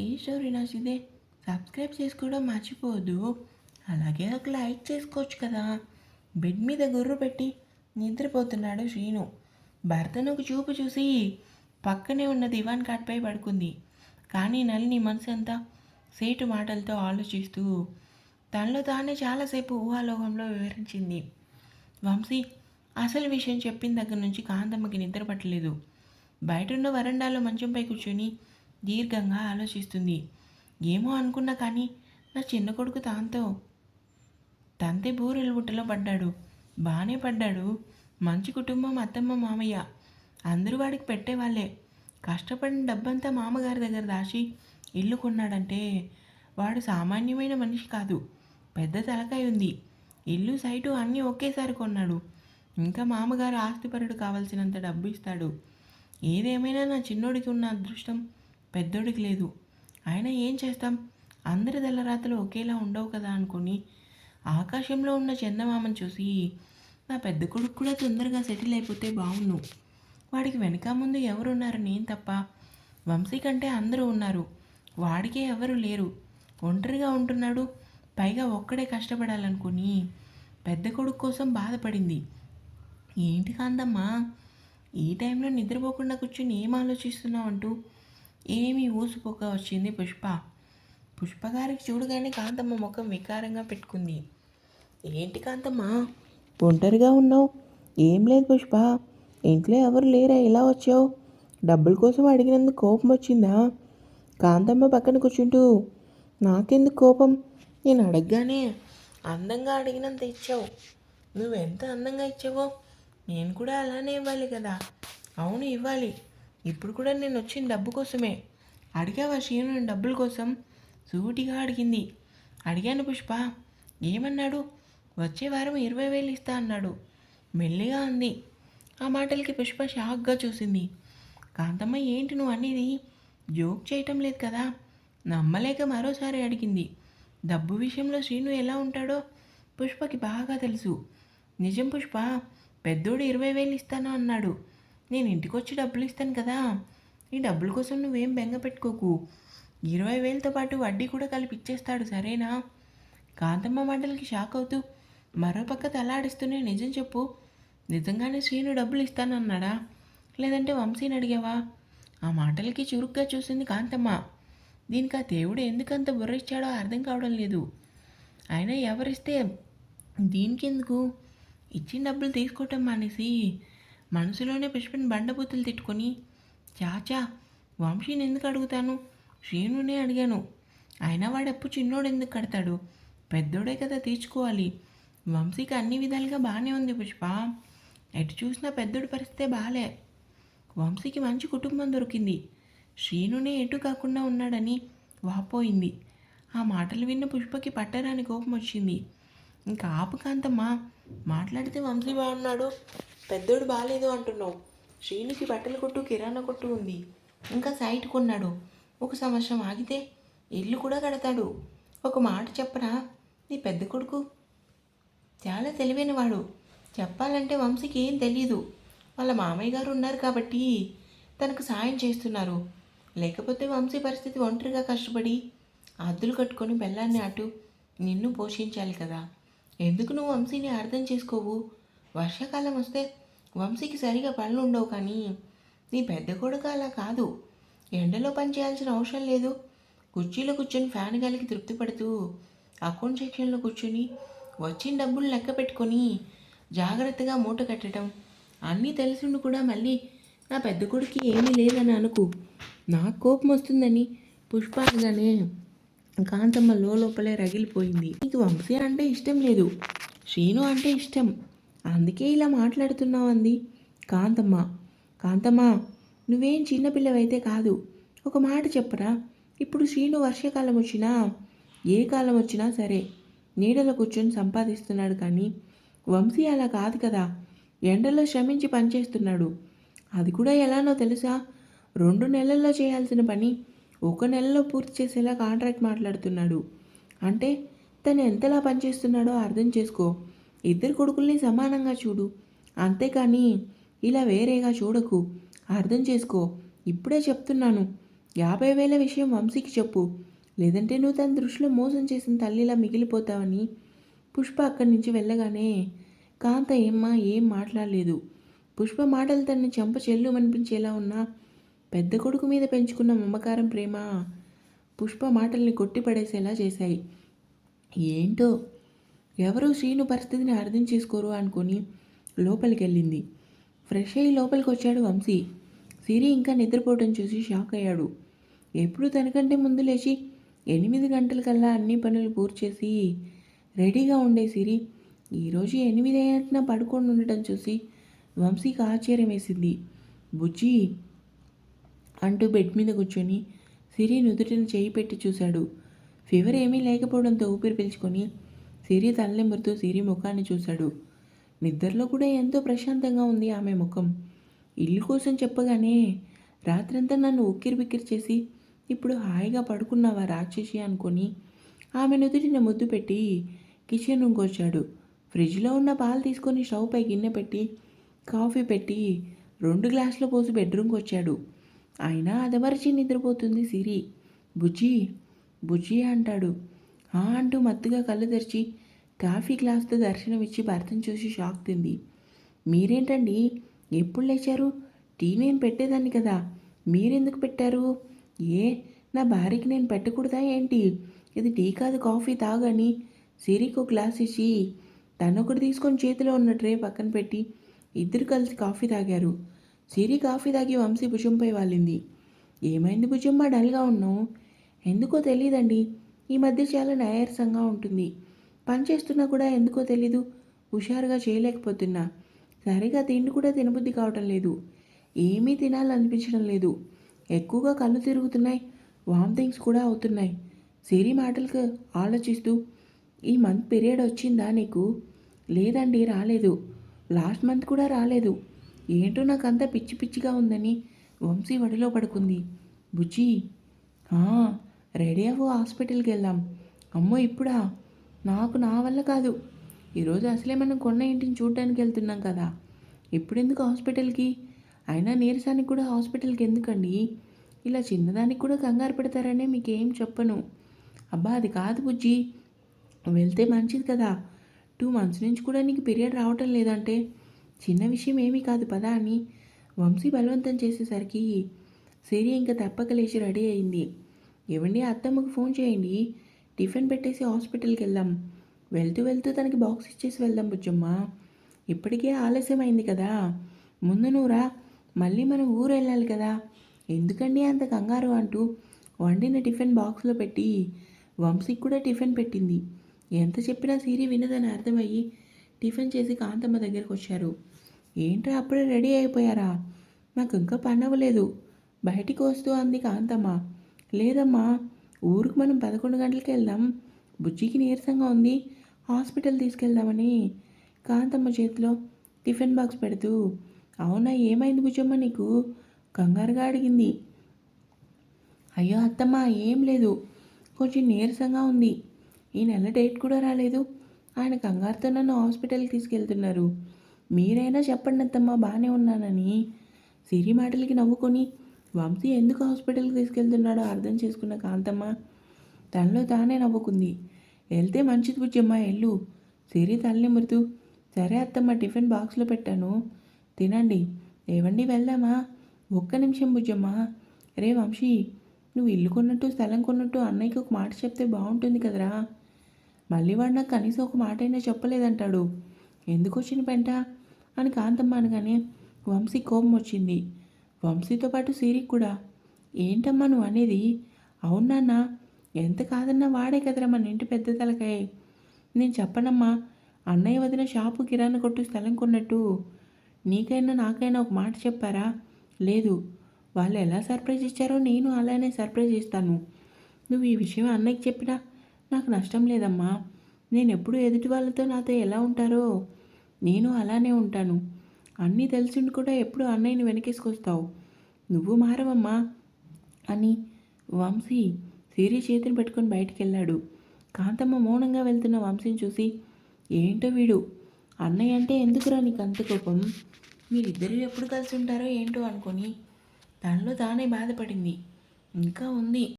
ఈ స్టోరీ నచ్చితే సబ్స్క్రైబ్ చేసుకోవడం మర్చిపోవద్దు. అలాగే ఒక లైక్ చేసుకోవచ్చు కదా. బెడ్ మీద గుర్రు పెట్టి నిద్రపోతున్నాడు శ్రీను. భర్తను ఒక చూపు చూసి పక్కనే ఉన్న దివాన్ కాట్పై పడుకుంది. కానీ నలిని మనసు అంతా సేటు మాటలతో ఆలోచిస్తూ తనలో తానే చాలాసేపు ఊహాలోకంలో వివరించింది. వంశీ అసలు విషయం చెప్పిన దగ్గర నుంచి కాంతమ్మకి నిద్ర పట్టలేదు. బయటున్న వరండాలో మంచంపై కూర్చొని దీర్ఘంగా ఆలోచిస్తుంది. ఏమో అనుకున్నా కానీ నా చిన్న కొడుకు తాంతో. తంతే బూరెలుబుట్టలో పడ్డాడు. బాగానే పడ్డాడు. మంచి కుటుంబం అత్తమ్మ మామయ్య. అందరూ వాడికి పెట్టేవాళ్ళే. కష్టపడిన డబ్బంతా మామగారి దగ్గర దాచి ఇల్లు కొన్నాడంటే వాడు సామాన్యమైన మనిషి కాదు. పెద్ద తలకాయ ఉంది. ఇల్లు సైటు అన్నీ ఒకేసారి కొన్నాడు. ఇంకా మామగారు ఆస్తిపరుడు కావాల్సినంత డబ్బు ఇస్తాడు. ఏదేమైనా నా చిన్నోడికి ఉన్న అదృష్టం పెద్దోడికి లేదు. అయినా ఏం చేస్తాం? అందరి తెల్లరాతలు ఒకేలా ఉండవు కదా అనుకొని ఆకాశంలో ఉన్న చందమామను చూసి నా పెద్ద కొడుకు కూడా తొందరగా సెటిల్ అయిపోతే బాగుండు వాడికి వెనక ముందు ఎవరున్నారు నేను తప్ప? వంశీ కంటే అందరూ ఉన్నారు. వాడికే ఎవరు లేరు. ఒంటరిగా ఉంటున్నాడు. పైగా ఒక్కడే కష్టపడాలనుకుని పెద్ద కొడుకు కోసం బాధపడింది. ఏంటి కాందమ్మా ఈ టైంలో నిద్రపోకుండా కూర్చొని ఏం ఆలోచిస్తున్నావు అంటూ ఏమీ ఊసిపోక వచ్చింది పుష్ప. పుష్ప గారికి చూడగానే కాంతమ్మ ముఖం వికారంగా పెట్టుకుంది. ఏంటి కాంతమ్మ? ఒంటరిగా ఉన్నావు. ఏం లేదు పుష్ప. ఇంట్లో ఎవరు లేరా? ఇలా వచ్చావు? డబ్బుల కోసం అడిగినందుకు కోపం వచ్చిందా? కాంతమ్మ పక్కన కూర్చుంటూ నాకెందుకు కోపం? నేను అడగగానే అందంగా అడిగినంత ఇచ్చావు. నువ్వెంత అందంగా ఇచ్చావో? నేను కూడా అలానే ఇవ్వాలి కదా. అవును ఇవ్వాలి. ఇప్పుడు కూడా నేను వచ్చిన డబ్బు కోసమే. అడిగావా శ్రీను డబ్బుల కోసం? సూటిగా అడిగింది. అడిగాను పుష్ప. ఏమన్నాడు? వచ్చే వారం ఇరవై వేలు ఇస్తా అన్నాడు. మెల్లిగా అంది. ఆ మాటలకి పుష్ప షాక్గా చూసింది. కాంతమ్మ ఏంటి నువ్వు అనేది? జోక్ చేయటం లేదు కదా? నమ్మలేక మరోసారి అడిగింది. డబ్బు విషయంలో శ్రీను ఎలా ఉంటాడో పుష్పకి బాగా తెలుసు. నిజం పుష్ప పెద్దోడు ఇరవై వేలు ఇస్తాను అన్నాడు. నేను ఇంటికి వచ్చి డబ్బులు ఇస్తాను కదా. ఈ డబ్బుల కోసం నువ్వేం బెంగ పెట్టుకోకు. ఇరవై వేలతో పాటు వడ్డీ కూడా కలిపి ఇచ్చేస్తాడు సరేనా? కాంతమ్మ మాటలకి షాక్ అవుతూ మరోపక్క తలాడిస్తూనే నిజం చెప్పు. నిజంగానే శ్రీను డబ్బులు ఇస్తానన్నాడా లేదంటే వంశీని అడిగావా? ఆ మాటలకి చురుగ్గా చూసింది కాంతమ్మ. దీనికి ఆ దేవుడు ఎందుకంత బుర్ర ఇచ్చాడో అర్థం కావడం లేదు. అయినా ఎవరిస్తే? దీనికెందుకు? ఇచ్చిన డబ్బులు తీసుకోవటం మానేసి మనసులోనే పుష్పని బండబూతులు తిట్టుకొని చాచా వంశీని ఎందుకు అడుగుతాను? శ్రీనునే అడిగాను. అయినా వాడు అప్పు చిన్నోడు ఎందుకు కడతాడు? పెద్దోడే కదా తీర్చుకోవాలి. వంశీకి అన్ని విధాలుగా బాగానే ఉంది పుష్ప. ఎటు చూసినా పెద్దోడి పరిస్థితే బాలే. వంశీకి మంచి కుటుంబం దొరికింది. శ్రీనునే ఎటు కాకుండా ఉన్నాడని వాపోయింది. ఆ మాటలు విన్న పుష్పకి పట్టరాని కోపం వచ్చింది. ఇంకా ఆపుకాంతమ్మా మాట్లాడితే వంశీ బాగున్నాడు. పెద్దోడు బాగాలేదు అంటున్నావు. శ్రీనికి బట్టల కొట్టు కిరాణా కొట్టు ఉంది. ఇంకా సైట్ కొన్నాడు. ఒక సంవత్సరం ఆగితే ఇల్లు కూడా కడతాడు. ఒక మాట చెప్పరా నీ పెద్ద కొడుకు? చాలా తెలివైనవాడు చెప్పాలంటే వంశీకి ఏం తెలియదు వాళ్ళ మామయ్య గారు ఉన్నారు కాబట్టి తనకు సాయం చేస్తున్నారు. లేకపోతే వంశీ పరిస్థితి ఒంటరిగా కష్టపడి అద్దులు కట్టుకొని బెల్లాన్ని అటు నిన్ను పోషించాలి కదా. ఎందుకు నువ్వు వంశీని అర్థం చేసుకోవు? వర్షాకాలం వస్తే వంశీకి సరిగా పనులు ఉండవు కానీ నీ పెద్ద కొడుకు అలా కాదు. ఎండలో పని చేయాల్సిన అవసరం లేదు. కుర్చీలో కూర్చొని ఫ్యాన్ గాలికి తృప్తి పడుతూ అకౌంట్ సెక్షన్లో కూర్చొని వచ్చిన డబ్బులు లెక్క పెట్టుకొని జాగ్రత్తగా మూట కట్టడం అన్నీ తెలిసిండు కూడా మళ్ళీ నా పెద్ద కొడుకు ఏమీ లేదని అనుకు. నాకు కోపం వస్తుందని పుష్ప అనగానే కాంతమ్మ లోపలే రగిలిపోయింది. నీకు వంశీ అంటే ఇష్టం లేదు. శ్రీను అంటే ఇష్టం. అందుకే ఇలా మాట్లాడుతున్నావు అంది కాంతమ్మ. కాంతమ్మ నువ్వేం చిన్నపిల్లవైతే కాదు. ఒక మాట చెప్పరా? ఇప్పుడు శ్రీను వర్షాకాలం వచ్చినా ఏ కాలం వచ్చినా సరే నీడలో కూర్చొని సంపాదిస్తున్నాడు కానీ వంశీ అలా కాదు కదా. ఎండలో శ్రమించి పనిచేస్తున్నాడు. అది కూడా ఎలానో తెలుసా? రెండు నెలల్లో చేయాల్సిన పని ఒక నెలలో పూర్తి చేసేలా కాంట్రాక్ట్ మాట్లాడుతున్నాడు. అంటే తను ఎంతలా పనిచేస్తున్నాడో అర్థం చేసుకో. ఇద్దరు కొడుకుల్ని సమానంగా చూడు. అంతేకాని ఇలా వేరేగా చూడకు. అర్థం చేసుకో. ఇప్పుడే చెప్తున్నాను. యాభై వేల విషయం వంశీకి చెప్పు. లేదంటే నువ్వు తన దృష్టిలో మోసం చేసిన తల్లిలా మిగిలిపోతావని పుష్ప అక్కడి నుంచి వెళ్ళగానే కాంత ఏమ్మా ఏం మాట్లాడలేదు. పుష్ప మాటలు తనని చెంప చెల్లు అనిపించేలా ఉన్నా పెద్ద కొడుకు మీద పెంచుకున్న మమకారం ప్రేమ పుష్ప మాటల్ని కొట్టిపడేసేలా చేశాయి. ఏంటో? ఎవరూ శ్రీను పరిస్థితిని అర్థం చేసుకోరు అనుకొని లోపలికి వెళ్ళింది ఫ్రెష్ అయ్యి లోపలికి వచ్చాడు వంశీ. సిరి ఇంకా నిద్రపోవడం చూసి షాక్ అయ్యాడు. ఎప్పుడు తనకంటే ముందు లేచి ఎనిమిది గంటలకల్లా అన్ని పనులు పూర్తి చేసి రెడీగా ఉండే సిరి ఈరోజు ఎనిమిది అయినట్టున పడుకొని ఉండటం చూసి వంశీకి ఆశ్చర్యం వేసింది బుజ్జి అంటూ బెడ్ మీద కూర్చొని సిరి నుదుటిని చేయి పెట్టి చూశాడు. ఫీవర్ ఏమీ లేకపోవడంతో ఊపిరి పీల్చుకొని సిరి తలనిమురుతూ సిరి ముఖాన్ని చూశాడు. నిద్రలో కూడా ఎంతో ప్రశాంతంగా ఉంది ఆమె ముఖం. ఇల్లు కోసం చెప్పగానే రాత్రంతా నన్ను ఉక్కిరి బిక్కిరి చేసి ఇప్పుడు హాయిగా పడుకున్నావా రాక్షసి అనుకొని ఆమె నుదుటిన ముద్దు పెట్టి కిచెన్ రూమ్కి వచ్చాడు. ఫ్రిడ్జ్లో ఉన్న పాలు తీసుకొని స్టవ్పై గిన్నె పెట్టి కాఫీ పెట్టి రెండు గ్లాసులు పోసి బెడ్రూమ్కి వచ్చాడు. అయినా అదమరిచి నిద్రపోతుంది సిరి. బుజ్జి బుజ్జి అంటాడు. ఆ అంటూ మత్తుగా కళ్ళు తెరిచి కాఫీ గ్లాస్తో దర్శనమిచ్చి భర్తను చూసి షాక్ తింది. మీరేంటండి? ఎప్పుడు లేచారు? టీ నేను పెట్టేదాన్ని కదా. మీరెందుకు పెట్టారు? ఏ నా భార్యకి నేను పెట్టకూడదా ఏంటి? ఇది టీ కాదు కాఫీ తాగని. సిరికి ఒక గ్లాస్ ఇచ్చి తనొకటి తీసుకొని చేతిలో ఉన్న ట్రే పక్కన పెట్టి ఇద్దరు కలిసి కాఫీ తాగారు. సిరి కాఫీ తాగి వంశీ భుజంపై వాలింది. ఏమైంది భుజమ్మ డల్గా ఉన్నావు? ఎందుకో తెలియదండి ఈ మధ్య చాలా నయారసంగా ఉంటుంది. పని చేస్తున్నా కూడా ఎందుకో తెలీదు. హుషారుగా చేయలేకపోతున్నా. సరిగా తిండి కూడా తినబుద్ధి కావటం లేదు. ఏమీ తినాలనిపించడం లేదు. ఎక్కువగా కళ్ళు తిరుగుతున్నాయి. వామిటింగ్స్ కూడా అవుతున్నాయి. సిరి మాటలకు ఆలోచిస్తూ ఈ మంత్ పీరియడ్ వచ్చిందా నీకు? లేదండి రాలేదు. లాస్ట్ మంత్ కూడా రాలేదు. ఏంటో నాకు పిచ్చి పిచ్చిగా ఉందని వంశీ వడిలో పడుకుంది. బుజ్జి రెడీ అవ్వు హాస్పిటల్కి వెళ్దాం. అమ్మో ఇప్పుడా? నాకు నా వల్ల కాదు. ఈరోజు అసలే మనం కొన్న ఇంటిని చూడడానికి వెళ్తున్నాం కదా. ఇప్పుడెందుకు హాస్పిటల్కి? అయినా నీరసానికి కూడా హాస్పిటల్కి ఎందుకండి? ఇలా చిన్నదానికి కూడా కంగారు పెడతారనే మీకేం చెప్పను. అబ్బా అది కాదు బుజ్జి. వెళ్తే మంచిది కదా. టూ మంత్స్ నుంచి కూడా నీకు పీరియడ్ రావటం లేదంటే? చిన్న విషయం ఏమీ కాదు పదా అని వంశీ బలవంతం చేసేసరికి సిరి ఇంకా తప్పక లేచి రెడీ అయింది. ఏవండి అత్తమ్మకు ఫోన్ చేయండి. టిఫిన్ పెట్టేసి హాస్పిటల్కి వెళ్దాం. వెళ్తూ వెళ్తూ తనకి బాక్స్ ఇచ్చేసి వెళ్దాం బుజ్జమ్మ. ఇప్పటికే ఆలస్యం అయింది కదా. ముందు నువ్వురా మళ్ళీ మనం ఊరు వెళ్ళాలి కదా. ఎందుకండి అంత కంగారు? అంటూ వండిన టిఫిన్ బాక్స్లో పెట్టి వంశీకి కూడా టిఫిన్ పెట్టింది. ఎంత చెప్పినా సిరి వినదని అర్థమయ్యి టిఫిన్ చేసి కాంతమ్మ దగ్గరికి వచ్చారు. ఏంట్రా అప్పుడే రెడీ అయిపోయారా? నాకు ఇంకా పనవ్వలేదు బయటికి వస్తూ అంది కాంతమ్మ. లేదమ్మా ఊరికి మనం పదకొండు గంటలకు వెళ్దాం. బుజ్జికి నీరసంగా ఉంది. హాస్పిటల్ తీసుకెళ్దామని. కాంతమ్మ చేతిలో టిఫిన్ బాక్స్ పెడుతూ అవునా ఏమైంది బుజ్జమ్మ నీకు? కంగారుగా అడిగింది. అయ్యో అత్తమ్మ ఏం లేదు. కొంచెం నీరసంగా ఉంది. ఈ నెల డేట్ కూడా రాలేదు. ఆయన కంగారుతో నన్ను హాస్పిటల్కి తీసుకెళ్తున్నారు. మీరైనా చెప్పండి అత్తమ్మ బాగానే ఉన్నానని. సిరి మాటలకి నవ్వుకొని వంశీ ఎందుకు హాస్పిటల్కి తీసుకెళ్తున్నాడో అర్థం చేసుకున్న కాంతమ్మ తనలో తానే నవ్వుకుంది. వెళ్తే మంచిది బుజ్జమ్మ ఎల్లు సిరి తలనిమురుతూ సరే అత్తమ్మ టిఫిన్ బాక్స్లో పెట్టాను. తినండి. ఏవండి వెళ్దామా? ఒక్క నిమిషం బుజ్జమ్మ. రే వంశీ నువ్వు ఇల్లు కొన్నట్టు స్థలం కొన్నట్టు అన్నయ్యకి ఒక మాట చెప్తే బాగుంటుంది కదరా? మళ్ళీ వాడు నాకు కనీసం ఒక మాట అయినా చెప్పలేదంటాడు. ఎందుకు వచ్చిన పెంట? అని కాంతమ్మ అనగానే వంశీ కోపం వచ్చింది. వంశీతో పాటు సిరికి కూడా ఏంటమ్మా నువ్వు అనేది? అవునాన్న ఎంత కాదన్నా వాడే కదరా మన ఇంటి పెద్ద తలకాయ. నేను చెప్పనమ్మా అన్నయ్య వదిన షాపు కిరాణా కొట్టు స్థలం కొన్నట్టు. నీకైనా నాకైనా ఒక మాట చెప్పారా? లేదు. వాళ్ళు ఎలా సర్ప్రైజ్ ఇచ్చారో నేను అలానే సర్ప్రైజ్ ఇస్తాను నువ్వు ఈ విషయం అన్నయ్యకి చెప్పినా నాకు నష్టం లేదమ్మా. నేను ఎప్పుడు ఎదుటి వాళ్ళతో నాతో ఎలా ఉంటారో? నేను అలానే ఉంటాను. అన్నీ తెలిసిండు కూడా ఎప్పుడు అన్నయ్యని వెనకేసుకొస్తావు. నువ్వు మారవమ్మా అని వంశీ సీరి చేతిని పెట్టుకొని బయటికి వెళ్ళాడు కాంతమ్మ మౌనంగా వెళ్తున్న వంశీని చూసి ఏంటో వీడు? అన్నయ్య అంటే ఎందుకురా నీకు అంత కోపం? మీరిద్దరూ ఎప్పుడు కలిసి ఉంటారో ఏంటో అనుకొని తనలో తానే బాధపడింది. ఇంకా ఉంది.